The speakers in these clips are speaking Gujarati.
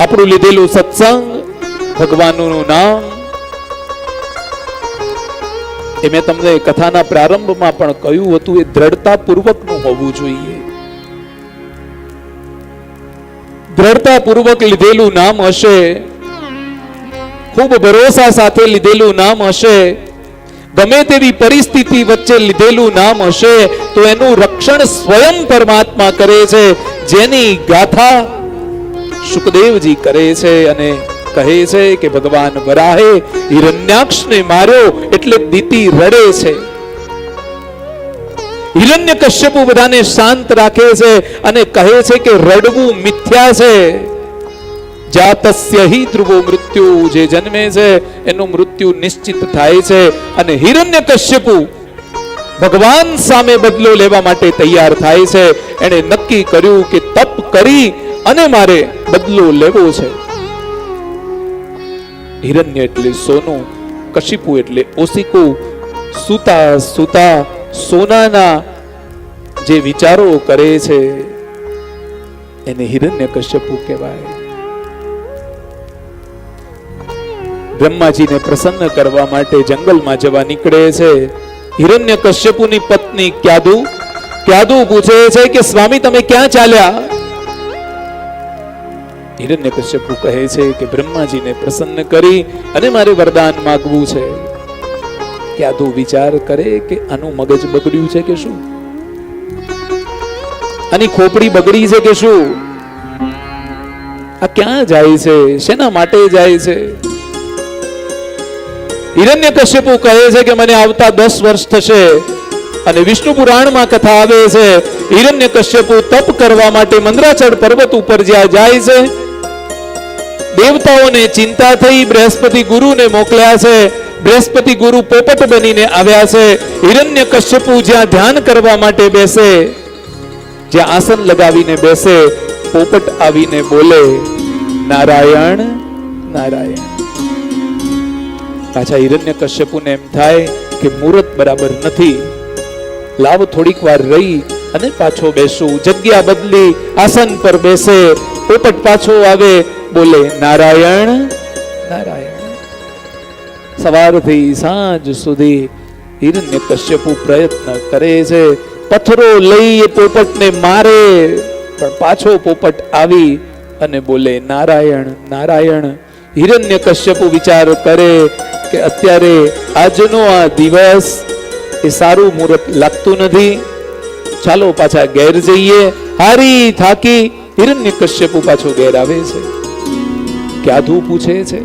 આપણું લીધેલું સત્સંગ ભગવાનનું નામ. એ મેં તમને કથાના પ્રારંભમાં પણ કહ્યું હતું, એ દ્રઢતાપૂર્વકનું હોવું જોઈએ. દ્રઢતાપૂર્વક લીધેલું નામ હશે, ખૂબ ભરોસા સાથે લીધેલું નામ હશે, ગમે તેવી પરિસ્થિતિ વચ્ચે લીધેલું નામ હશે, તો એનું રક્ષણ સ્વયં પરમાત્મા કરે છે. જેની ગાથા સુખદેવજી કરે છે અને કહે છે કે ભગવાન વરાહે હિરણ્યાક્ષને માર્યો એટલે દીતિ રડે છે. હિરણ્ય કશ્યપુ બધાને શાંત રાખે છે અને કહે છે કે રડવું મિથ્યા છે. જાતસ્ય હિ ધ્રુવો મૃત્યુ જે જન્મે છે એનું મૃત્યુ નિશ્ચિત થાય છે અને હિરણ્ય કશ્યપુ ભગવાન સામે બદલો લેવા માટે તૈયાર થાય છે. એણે નક્કી કર્યું કે તપ કરી અને મારે બદલો લેવો છે. હિરણ્ય એટલે સોનું, કશિપુ એટલે ઓસિકુ સુતા સુતા સોનાના જે વિચારો કરે છે, એને હિરણ્ય કશ્યપુ કહેવાય. બ્રહ્માજીને પ્રસન્ન કરવા માટે જંગલમાં જવા નીકળે છે. હિરણ્ય કશ્યપુની પત્ની ક્યાદુ? ક્યાદુ પૂછે છે કે, સ્વામી, તમે ક્યાં ચાલ્યા? હિરણ્ય કશ્યપુ કહે છે કે બ્રહ્માજીને પ્રસન્ન કરી અને મારે વરદાન માગવું છે. ક્યાદુ વિચાર કરે કે આનું મગજ બગડ્યું છે કે શું? આની ખોપડી બગડી છે કે શું? આ ક્યાં જાય છે? શેના માટે જાય છે? હિરણ્ય કશ્યપુ કહે છે કે મને આવતા દસ વર્ષ થશે અને વિષ્ણુ પુરાણમાં કથા આવે છે, હિરણ્ય કશ્યપુ તપ કરવા માટે મંદરાચળ પર્વત ઉપર જ્યાં જાય છે દેવતાઓને ચિંતા થઈ બૃહસ્પતિ ગુરુને મોકલ્યા છે. બૃહસ્પતિ ગુરુ પોપટ બનીને આવ્યા છે. હિરણ્ય કશ્યપુ જ્યાં ધ્યાન કરવા માટે બેસે. જ્યાં આસન લગાવીને બેસે. પોપટ આવીને બોલે, નારાયણ નારાયણ. પાછા હિરણ્ય કશ્યપુને એમ થાય કે મુહૂર્ત બરાબર નથી. લાવ થોડીક વાર રહી અને પાછો બેસું. જગ્યા બદલી આસન પર બેસે. પોપટ પાછો આવે બોલે નારાયણ. નારાયણ. સવારથી સાંજ સુધી હિરણ્ય કશ્યપુ પ્રયત્ન કરે છે. પથ્થરો લઈ પોપટને મારે પણ પાછો પોપટ આવી અને બોલે નારાયણ નારાયણ. હિરણ્ય કશ્યપુ વિચાર કરે કે અત્યારે આજનો આ દિવસ એ સારું મુહૂર્ત લાગતું નથી. ચાલો પાછા ઘેર જઈએ. હારી થાકી હિરણ્ય કશ્યપુ પાછો ઘેર આવે છે. ક્યાધુ પૂછે છે?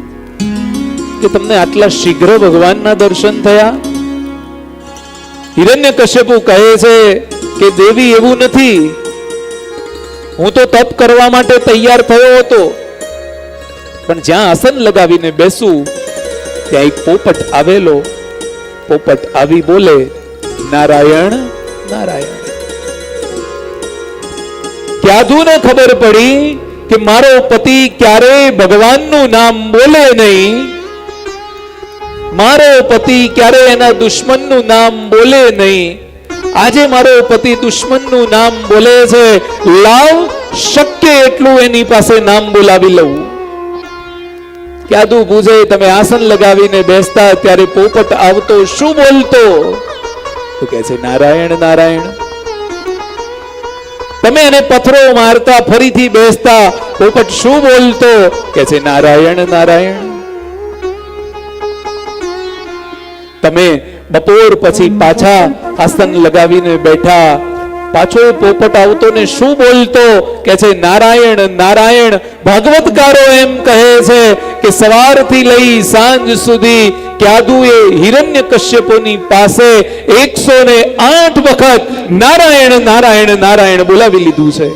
કે તમને આટલા શીઘ્ર ભગવાનના દર્શન થયા? હિરણ્ય કશ્યપુ કહે છે કે દેવી એવું નથી. હું તો તપ કરવા માટે તૈયાર થયો હતો. પણ જ્યાં આસન લગાવીને બેસું, ત્યાં એક પોપટ આવેલો. પોપટ આવી બોલે, નારાયણ નારાયણ. ક્યાદુને ખબર પડી? કે મારો પતિ ક્યારેય ભગવાનનું નામ બોલે નહીં. મારો પતિ ક્યારે એના દુશ્મનનું નામ બોલે નહીં. આજે મારો પતિ દુશ્મનનું નામ બોલે છે. લાવ શક્ય એટલું એની પાસે નામ બોલાવી લઉં. ક્યાદુ ભૂજે તમે આસન લગાવીને બેસતા ત્યારે પોપટ આવતો. શું બોલતો? તો કે છે, નારાયણ નારાયણ તમે એને પથરો મારતા ફરીથી બેસતા પોપટ શું બોલતો? કે છે, નારાયણ નારાયણ. તમે બપોર પછી પાછા આસન લગાવીને બેઠા, પાછો પોપટ આવતો ને શું બોલતો? કે છે, નારાયણ નારાયણ. ભાગવતકારો એમ કહે છે કે સવારથી લઈ સાંજ સુધી ક્યાદુએ હિરણ્ય કશ્યપોની પાસે એકસો ને આઠ વખત નારાયણ નારાયણ નારાયણ બોલાવી લીધું છે.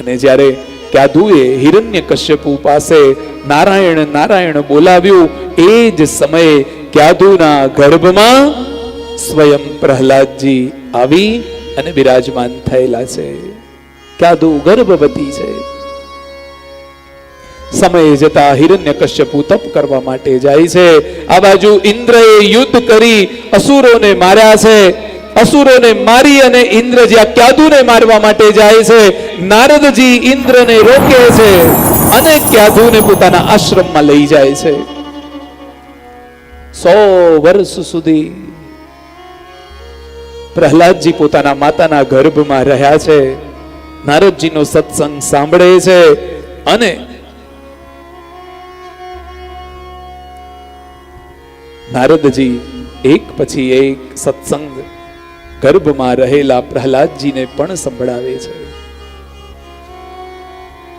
અને જ્યારે ક્યાદુએ હિરણ્ય કશ્યપુ પાસે નારાયણ નારાયણ બોલાવ્યું, એ જ સમયે ક્યાદુના ગર્ભમાં સ્વયં પ્રહલાદજી આવી અને બિરાજમાન થયેલા છે. ક્યાદુ ગર્ભવતી છે. સમય જતા હિરણ્ય કશ્યપુ તપ કરવા માટે જાય છે. આ બાજુ ઇન્દ્રએ યુદ્ધ કરી અસુરોને માર્યા છે. અસુરોને મારી અને ઇન્દ્ર જ્યાં ક્યાદુને મારવા માટે જાય છે, નારદજી ઇન્દ્રને રોકે છે. અને ક્યાદુને પોતાના આશ્રમમાં લઈ જાય છે. સો વર્ષ સુધી પ્રહલાદજી પોતાના માતાના ગર્ભમાં રહ્યા છે. નારદજીનો સત્સંગ સાંભળે છે. અને નારદજી, એક પછી એક સત્સંગ ગર્ભમાં રહેલા પ્રહલાદજીને પણ સંભળાવે છે.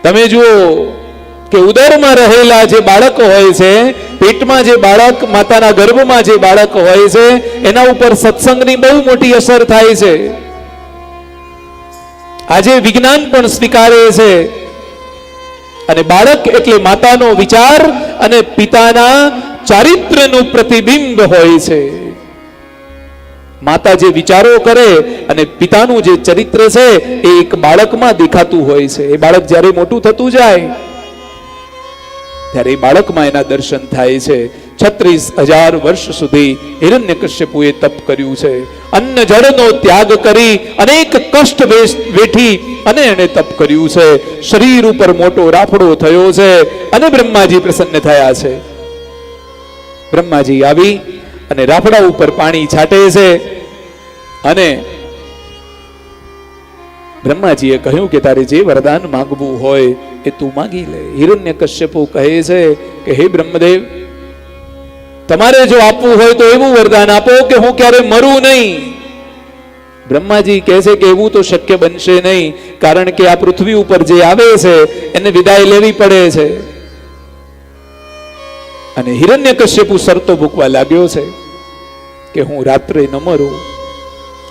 તમે જુઓ કે ઉદરમાં રહેલા જે બાળક હોય છે, પેટમાં જે બાળક, માતાના ગર્ભમાં જે બાળક હોય છે, એના ઉપર સત્સંગની બહુ મોટી અસર થાય છે. આજે વિજ્ઞાન પણ સ્વીકારે છે. અને બાળક એટલે માતાનો વિચાર અને પિતાના ચારિત્ર્યનું પ્રતિબિંબ હોય છે. માતા જે વિચારો કરે અને પિતાનું જે ચરિત્ર છે, એ એક બાળકમાં દેખાતું હોય છે. એ બાળક જ્યારે મોટું થતું જાય, ત્યારે એ બાળકમાં એના દર્શન થાય છે. છત્રીસ હજાર વર્ષ સુધી હિરણ્ય કશ્યપુએ તપ કર્યું છે. અન્ન જળનો ત્યાગ કરી અનેક કષ્ટ વેઠી અને એણે તપ કર્યું છે. શરીર ઉપર મોટો રાફડો થયો છે અને બ્રહ્માજી પ્રસન્ન થયા છે. બ્રહ્માજી આવી અને રાફડા ઉપર પાણી છાંટે છે અને બ્રહ્માજીએ કહ્યું કે તારે જે વરદાન માંગવું હોય એ તું માંગી લે. હિરણ્ય કશ્યપુ કહે છે કે, હે બ્રહ્મદેવ, તમારે જો આપવું હોય તો એવું વરદાન આપો કે હું ક્યારે મરું નહીં. બ્રહ્માજી કહે છે કે, એવું તો શક્ય બનશે નહીં, કારણ કે આ પૃથ્વી ઉપર જે આવે છે એને વિદાય લેવી પડે છે. અને હિરણ્ય કશ્યપુ શરતો મૂકવા લાગ્યો છે કે હું રાત્રે ન મરું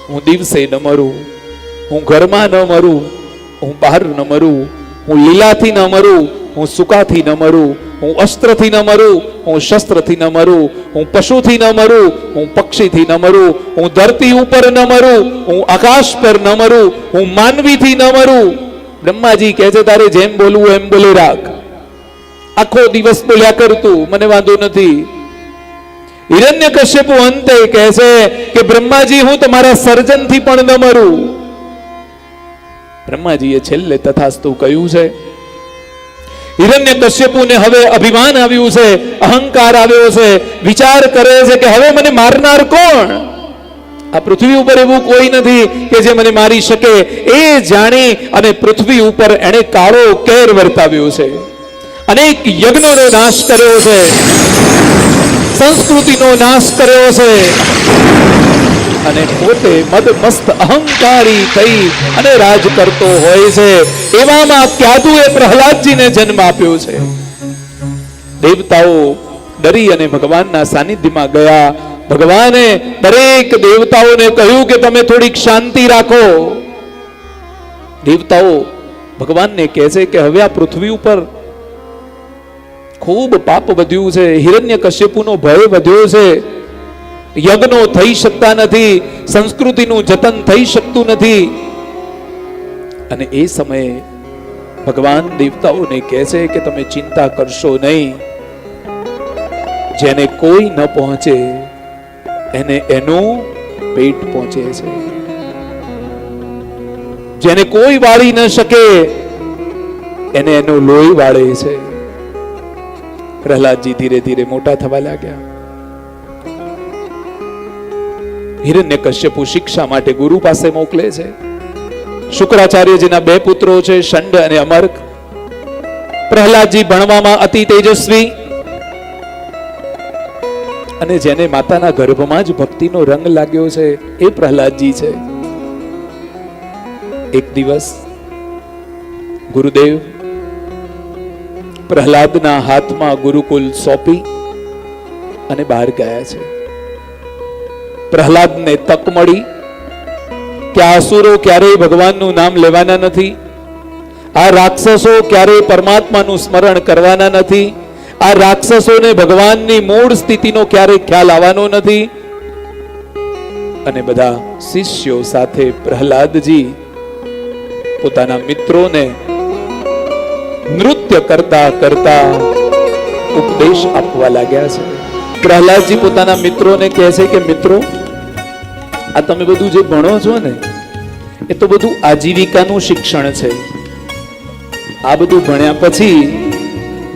હું દિવસે ન મરું હું ઘરમાં ન મરું હું બહાર ન મરું હું લીલાથી ન મરું હું સુકાથી ન મરું હું અસ્ત્રથી ન મરું હું શસ્ત્રથી ન મરું હું પશુથી ન મરું હું પક્ષીથી ન મરું હું ધરતી ઉપર ન મરું હું આકાશ પર ન મરું હું માનવીથી ન મરું બ્રહ્માજી કહે છે તારે જેમ બોલવું એમ બોલી રાખ આખો દિવસ બોલ્યા કરતું મને વાંધો નથી. હિરણ્ય કશ્યપુ અંતે કહે છે કે, બ્રહ્માજી, હું તમારા સર્જનથી પણ ન મરું. બ્રહ્માજીએ છેલ્લે તથાસ્તુ કહ્યું છે. હિરણ્ય કશ્યપુને હવે અભિમાન આવ્યું છે, અહંકાર આવ્યો છે, વિચાર કરે છે કે, હવે મને મારનાર કોણ? આ પૃથ્વી ઉપર એવું કોઈ નથી કે જે મને મારી શકે, એ જાણી અને પૃથ્વી ઉપર એણે કાળો કેર વર્તાવ્યો છે. અનેક યજ્ઞોનો નાશ કર્યો છે. સંસ્કૃતિનો નાશ કર્યો છે. અને પોતે મદમસ્ત અહંકારી થઈ અને રાજ કરતો હોય છે. એવામાં ક્યાદુએ પ્રહલાદજીને જન્મ આપ્યો છે. દેવતાઓ ડરી અને ભગવાનના સાનિધ્યમાં ગયા. ભગવાને દરેક દેવતાઓને કહ્યું કે તમે થોડીક શાંતિ રાખો. દેવતાઓ ભગવાનને કહે છે કે હવે આ પૃથ્વી ઉપર ખૂબ પાપ વધ્યું છે, હિરણ્ય કશ્યપુનો ભય વધ્યો છે. યજ્ઞો થઈ શકતા નથી, સંસ્કૃતિનું જતન થઈ શકતું નથી. અને એ સમયે ભગવાન દેવતાઓને કહે છે કે તમે ચિંતા કરશો નહીં. જેને કોઈ ન પહોંચે, એને એનું પેટ પહોંચે છે. જેને કોઈ વાળી ન શકે, એને એનું લોહી વાળે છે. પ્રહલાદજી ધીરે ધીરે મોટા થવા લાગ્યા. હિરણ્ય કશ્યપુ શિક્ષા માટે ગુરુ પાસે મોકલે છે. શુક્રાચાર્યજીના બે પુત્રો છે શંડ અને અમર્ક. પ્રહલાદજી ભણવામાં અતિ તેજસ્વી. અને જેને માતાના ગર્ભમાં જ ભક્તિનો રંગ લાગ્યો છે, એ પ્રહલાદજી છે. એક દિવસ ગુરુદેવ પ્રહલાદના હાથમાં ગુરુકુલ સોંપી અને બહાર ગયા છે. પ્રહલાદને તક મળી. કે આસુરો ક્યારેય ભગવાનનું નામ લેવાના નથી. આ રાક્ષસો ક્યારેય પરમાત્માનું સ્મરણ કરવાના નથી. આ રાક્ષસોને ભગવાનની મૂળ સ્થિતિનો ક્યારેય ખ્યાલ આવવાનો નથી. અને બધા શિષ્યો સાથે પ્રહલાદજી પોતાના મિત્રોને નૃત્ય કરતા કરતા ઉપદેશ આપવા લાગ્યા છે. પ્રહલાદજી પોતાના મિત્રોને કહે છે કે, મિત્રો, આ તમે બધું જે ભણો છો ને, એ તો બધું આજીવિકાનું શિક્ષણ છે. આ બધું ભણ્યા પછી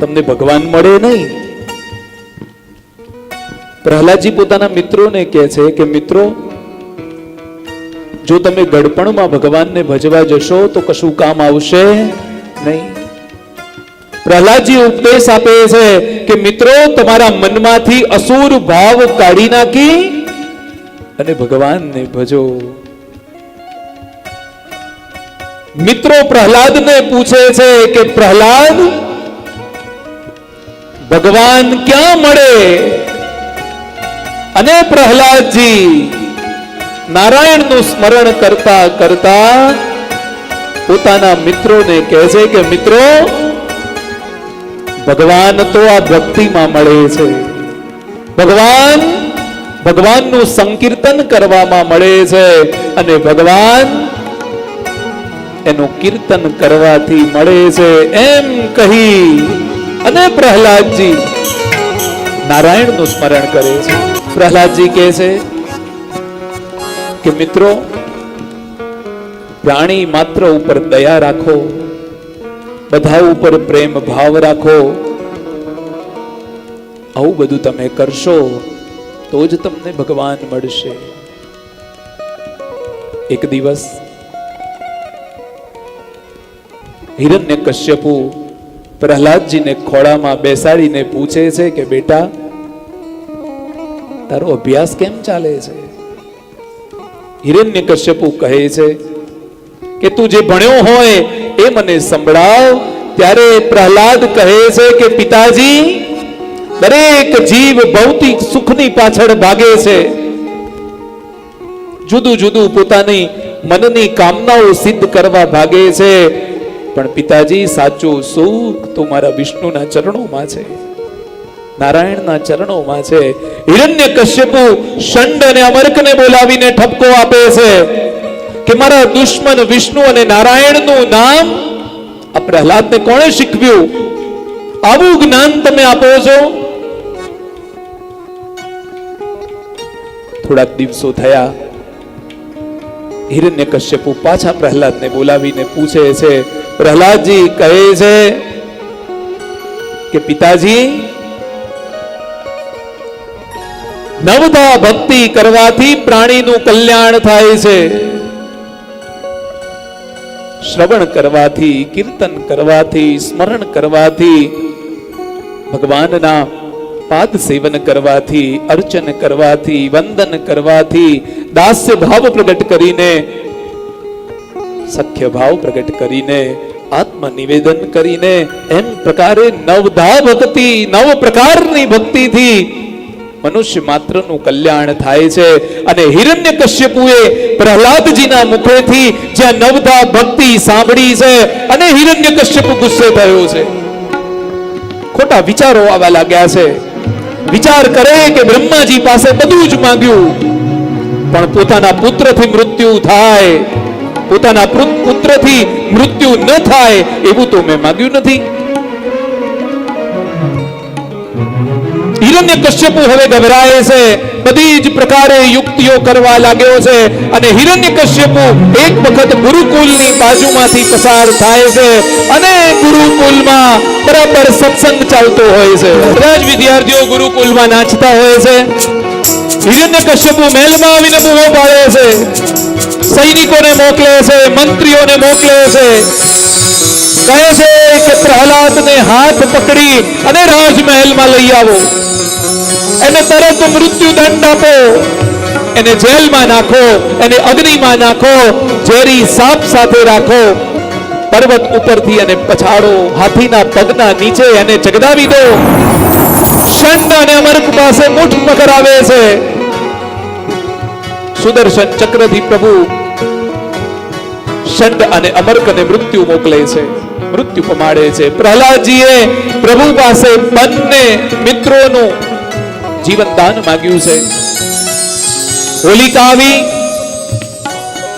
તમને ભગવાન મળે નહીં. પ્રહલાદજી પોતાના મિત્રોને કહે છે કે, મિત્રો, જો તમે ગડપણમાં ભગવાનને ભજવા જશો તો કશું કામ આવશે નહીં. પ્રહલાદજી ઉપદેશ આપે છે કે મિત્રો, તમારા મનમાંથી અસુર ભાવ કાઢી નાખી અને ભગવાનને ભજો. મિત્રો, પ્રહલાદને પૂછે છે કે પ્રહલાદ, ભગવાન ક્યાં મળે? અને પ્રહલાદજી નારાયણનું સ્મરણ કરતા કરતા પોતાના મિત્રોને કહે છે કે, મિત્રો ભગવાન તો આ ભક્તિમાં મળે છે. ભગવાન, ભગવાનનું સંકીર્તન કરવામાં મળે છે અને ભગવાન એનું કીર્તન કરવાથી મળે છે એમ કહી અને પ્રહલાદજી નારાયણનું સ્મરણ કરે છે. પ્રહલાદજી કહે છે કે મિત્રો, પ્રાણી માત્ર ઉપર દયા રાખો. બધા ઉપર પ્રેમ ભાવ રાખો. આવું બધું તમે કરશો તો જ તમને ભગવાન મળશે. એક દિવસ હિરણ્ય કશ્યપુ પ્રહલાદજીને ખોળામાં બેસાડીને પૂછે છે કે, બેટા, તારો અભ્યાસ કેમ ચાલે છે? હિરણ્ય કશ્યપુ કહે છે કે, તું જે ભણ્યો હોય એ મને સંભળાવ. ત્યારે પ્રહલાદ કહે છે કે, પિતાજી, દરેક જીવ ભૌતિક સુખની પાછળ ભાગે છે. જુદું જુદું પોતાની મનની કામનાઓ સિદ્ધ કરવા ભાગે છે. પણ પિતાજી, સાચું સુખ તો મારા વિષ્ણુના ચરણોમાં છે. નારાયણના ચરણોમાં છે. હિરણ્ય કશ્યપુ શંડ અને અમરકને બોલાવીને ઠપકો આપે છે. કે મારા દુશ્મન વિષ્ણુ અને નારાયણનું નામ આ પ્રહલાદને કોણે શીખવ્યું? આવું જ્ઞાન તમે આપો છો? થોડાક દિવસો થયા. હિરણ્ય કશ્યપુ પાછા પ્રહલાદને બોલાવીને પૂછે છે, પ્રહલાદજી, કહે છે કે પિતાજી નવધા ભક્તિ કરવાથી પ્રાણીનું કલ્યાણ થાય છે. શ્રવણ કરવાથી, કીર્તન કરવાથી, સ્મરણ કરવાથી, ભગવાનના પાદ સેવન કરવાથી, અર્ચન કરવાથી, વંદન કરવાથી, દાસ્ય ભાવ પ્રગટ કરીને, સખ્ય ભાવ પ્રગટ કરીને આત્મ નિવેદન કરીને, એમ પ્રકારે નવધા ભક્તિ, નવ પ્રકારની ભક્તિથી મનુષ્ય માત્રનું કલ્યાણ થાય છે. અને હિરણ્ય કશ્યપુએ પ્રહલાદજીના મુખેથી જ્યાં નવધા ભક્તિ સાંભળી છે અને હિરણ્ય કશ્યપુ ગુસ્સે થયો છે. ખોટા વિચારો આવવા લાગ્યા છે. વિચાર કરે કે બ્રહ્માજી પાસે બધું જ માંગ્યું. પણ પોતાના પુત્રથી મૃત્યુ થાય. પોતાના પુત્રથી મૃત્યુ ન થાય એવું તો મેં માંગ્યું નથી. હિરણ્ય કશ્યપુ હવે ગભરાય છે. બધી જ પ્રકારે યુક્તિઓ કરવા લાગ્યો છે અને હિરણ્ય કશ્યપુ એક વખત ગુરુકુલની બાજુમાંથી પસાર થાય છે અને ગુરુકુલમાં બરાબર સત્સંગ ચાલતો હોય છે. બધા જ વિદ્યાર્થીઓ ગુરુકુલમાં નાચતા હોય છે. હિરણ્ય કશ્યપુ મહેલમાં આવીને બૂમો પાડે છે. સૈનિકોને મોકલે છે, મંત્રીઓને મોકલે છે. કહે છે કે પ્રહલાદને હાથ પકડી અને રાજમહેલમાં લઈ આવો. એને તરત મૃત્યુદંડ આપો. એને જેલમાં નાખો, એને અગ્નિમાં નાખો, ઝેરી સાપ સાથે રાખો. પર્વત ઉપરથી એને પછાડો, હાથીના પગના નીચે એને જગદાવી દો. શંડ અને અમર્ક પાસે મુઠ પકડાવે છે. સુદર્શન ચક્રથી પ્રભુ શંડ અને અમર્કને મૃત્યુ મોકલે છે. મૃત્યુ પમાડે છે. પ્રહલાદજીએ પ્રભુ પાસે બંને મિત્રોનું જીવન દાન માંગ્યું છે. હોલિકા આવી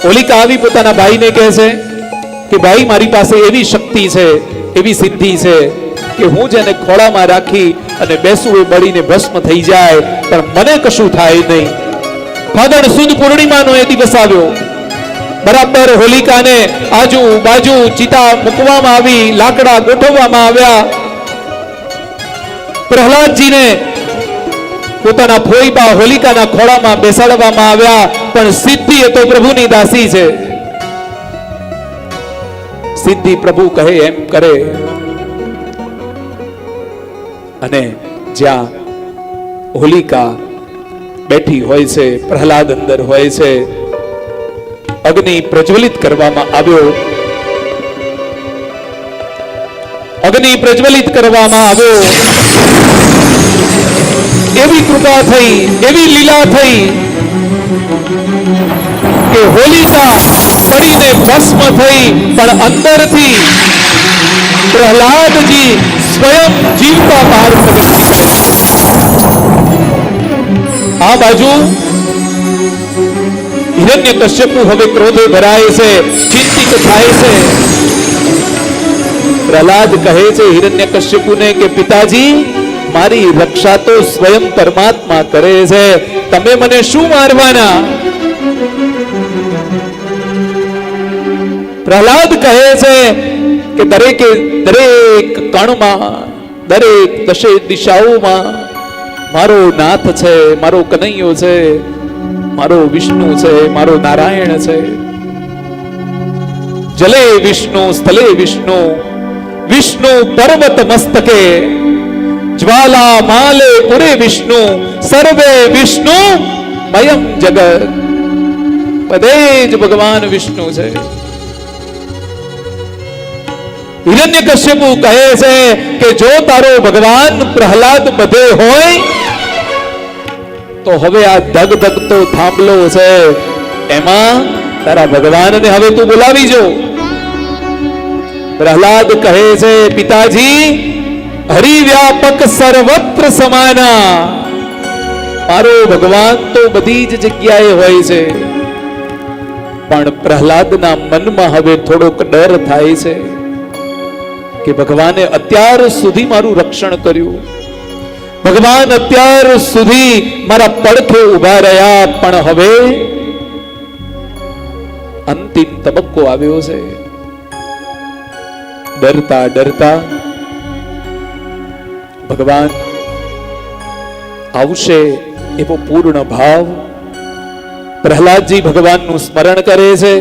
હોલિકા આવી પોતાના ભાઈને કહે છે કે, ભાઈ, મારી પાસે એવી શક્તિ છે, એવી સિદ્ધિ છે કે હું જેને ખોળામાં રાખી અને બેસું એ બળીને ભસ્મ થઈ જાય, પણ મને કશું થાય નહીં. ફાગણ સુદ પૂર્ણિમાનો એ દિવસ આવ્યો. બરાબર હોલિકાને આજુ બાજુ ચિતા મૂકવામાં આવી, લાકડા ગોઠવવામાં આવ્યા. પ્રહલાદજીને પોતાના ફોઈબા હોલિકાના ખોળામાં બેસાડવામાં આવ્યા, પણ સિદ્ધિ એ તો પ્રભુની દાસી છે. સિદ્ધિ પ્રભુ કહે એમ કરે. અને જ્યાં હોલિકા બેઠી હોય છે, પ્રહલાદ અંદર હોય છે, અગ્નિ પ્રજ્વલિત કરવામાં આવ્યો. અગ્નિ પ્રજ્વલિત કરવામાં આવ્યો. એવી કૃપા થઈ એવી લીલા થઈ કે હોલિકા પડીને ભસ્મ થઈ પણ અંદરથી પ્રહલાદજી સ્વયં જીવતા બહાર પડી આ બાજુ હિરણ્ય કશ્યપુ હવે ક્રોધે ભરાય છે ચિંતિત થાય છે પ્રહલાદ કહે છે હિરણ્ય કશ્યપુને કે પિતાજી મારી રક્ષા તો સ્વયં પરમાત્મા કરે છે. તમે મને શું મારવાના? પ્રહલાદ કહે છે કે દરેકે દરેક કણમાં, દરેક દશે દિશાઓમાં મારો નાથ છે, મારો કનૈયો છે, મારો વિષ્ણુ છે, મારો નારાયણ છે. જલે વિષ્ણુ, સ્થલે વિષ્ણુ વિષ્ણુ પર્વત મસ્તકે જ્વાલા માલે પુરે વિષ્ણુ સર્વે વિષ્ણુ મયમ જગત બધે જ ભગવાન વિષ્ણુ છે હિરણ્ય કશ્યપુ કહે છે કે જો તારો ભગવાન હોય તો હવે આ ધગ ધગતો થાંભલો છે એમાં તારા ભગવાનને હવે તું બોલાવી જો પ્રહલાદ કહે છે પિતાજી હરિવ્યાપક સર્વત્ર સમાના. મારો ભગવાન તો બધી જ જગ્યાએ હોય છે. પણ પ્રહલાદના મનમાં હવે થોડોક ડર થાય છે કે ભગવાને અત્યાર સુધી મારું રક્ષણ કર્યું. ભગવાન અત્યાર સુધી મારા પડખે ઊભા રહ્યા, પણ હવે અંતિમ તબક્કો આવ્યો છે. ડરતા ડરતા ભગવાન, આવશે એવો પૂર્ણ ભાવ. પ્રહલાદજી ભગવાનનું સ્મરણ કરે છે.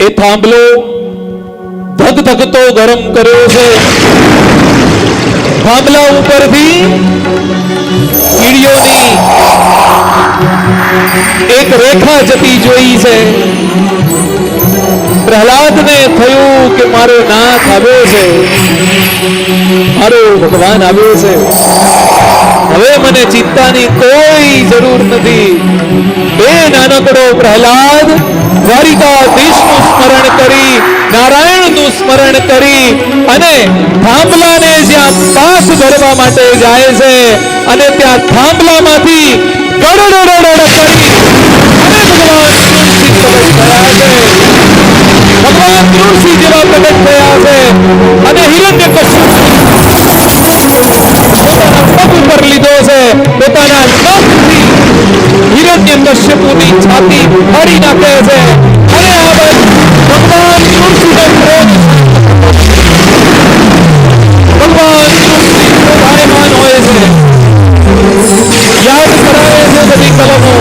એ થાંભલો ધગધગતો ગરમ કર્યો છે. થાંભલા ઉપરથી કીડીઓની એક રેખા જતી જોઈ છે. પ્રહલાદને થયું કે મારો નાથ આવ્યો છે. મારો ભગવાન આવ્યો છે. હવે મને ચિંતાની કોઈ જરૂર નથી. બે નાનકડો પ્રહલાદ દ્વારિકાધીશનું સ્મરણ કરી, નારાયણનું સ્મરણ કરી અને થાંભલાને જ્યાં પાસ ધરવા માટે જાય છે અને ત્યાં થાંભલામાંથી ગડડડડ કરી અને ભગવાન તુલસી પ્રગટ થયા છે ભગવાન તુલસી જેવા પ્રગટ થયા છે અને હિરણ્ય પોતાના પગ ઉપર લીધો છે પોતાના નખથી હિરણ્ય કશ્યપુની છાતી ફાડી નાખે છે અને આ બાજુ ભગવાન તુલસીનો ક્રોધ ભગવાન તુલસી ક્રોધાયમાન હોય છે યાદ કરાવે છે બધી કલમો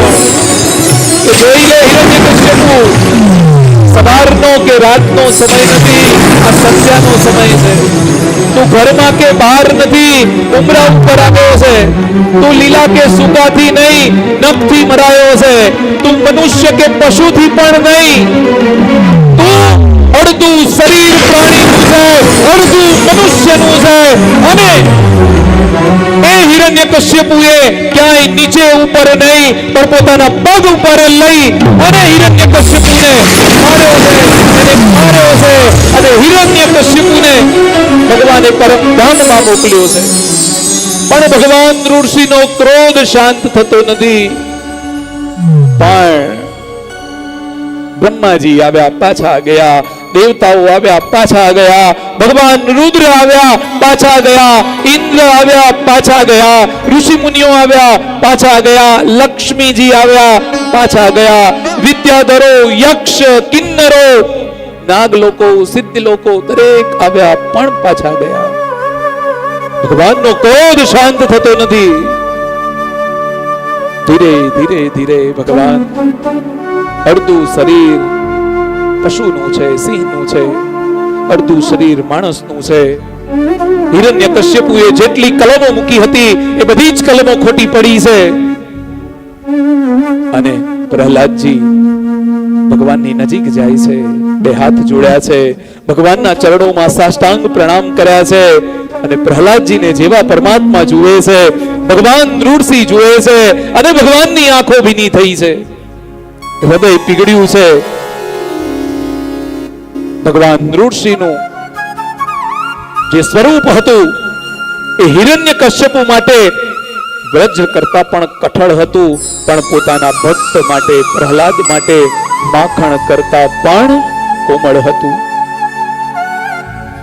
કે જોઈ લે હિરણ્ય કશ્યપુ સવારનો કે રાતનો સમય નથી, આ સંધ્યાનો સમય છે. તું ઘરમાં કે બહાર નથી, ઉમરા ઉપર આવ્યો છે. તું લીલા કે સુકાથી નહીં, નખથી મરાયો છે. તું મનુષ્ય કે પશુથી પણ નહીં. તું અડધું શરીર પ્રાણીનું છે, અડધું મનુષ્યનું છે. અને હિરણ્ય કશ્યપુએ ક્યાંય નીચે ઉપર નહીં, પણ પોતાના પગ ઉપર લઈ અને હિરણ્ય કશ્યપુને માર્યો છે, અને માર્યો છે, અને હિરણ્ય કશ્યપુને ભગવાને પરમધામમાં મોકલ્યો છે. પણ ભગવાન ઋષિનો ક્રોધ શાંત થતો નથી. પણ બ્રહ્માજી આવ્યા પાછા ગયા દેવતાઓ આવ્યા પાછા ગયા ભગવાન રુદ્ર આવ્યા પાછા ગયા ઇન્દ્ર આવ્યા પાછા ગયા ઋષિ મુનિઓ આવ્યા પાછા ગયા લક્ષ્મીજી આવ્યા પાછા ગયા વિદ્યાધરો યક્ષ કિન્નરો નાગ લોકો સિદ્ધ લોકો દરેક આવ્યા પણ પાછા ગયા ભગવાનનો ક્રોધ શાંત થતો નથી ધીરે ધીરે ધીરે ભગવાન અડધું શરીર પશુનું છે, સિંહનું છે, અડધું શરીર માણસનું છે. હિરણ્ય કશ્યપુએ જેટલી કલમો મૂકી હતી, એ બધી જ કલમો ખોટી પડી છે. અને પ્રહલાદજી ભગવાનની નજીક જાય છે, બે હાથ જોડ્યા છે, ભગવાનના ચરણોમાં સાષ્ટાંગ પ્રણામ કર્યા છે, અને પ્રહલાદજીને જેવા પરમાત્મા જુએ છે, ભગવાન દૃઢસિંહ જુએ છે, અને ભગવાનની આંખો ભીની થઈ છે. હૃદય પીગળ્યું છે. ભગવાન નૃસિંહનું જે સ્વરૂપ હતું, એ હિરણ્ય કશ્યપુ માટે વ્રજ કરતા પણ કઠળ હતું, પણ પોતાના ભક્ત માટે, પ્રહલાદ માટે માખણ કરતા પણ કોમળ હતું.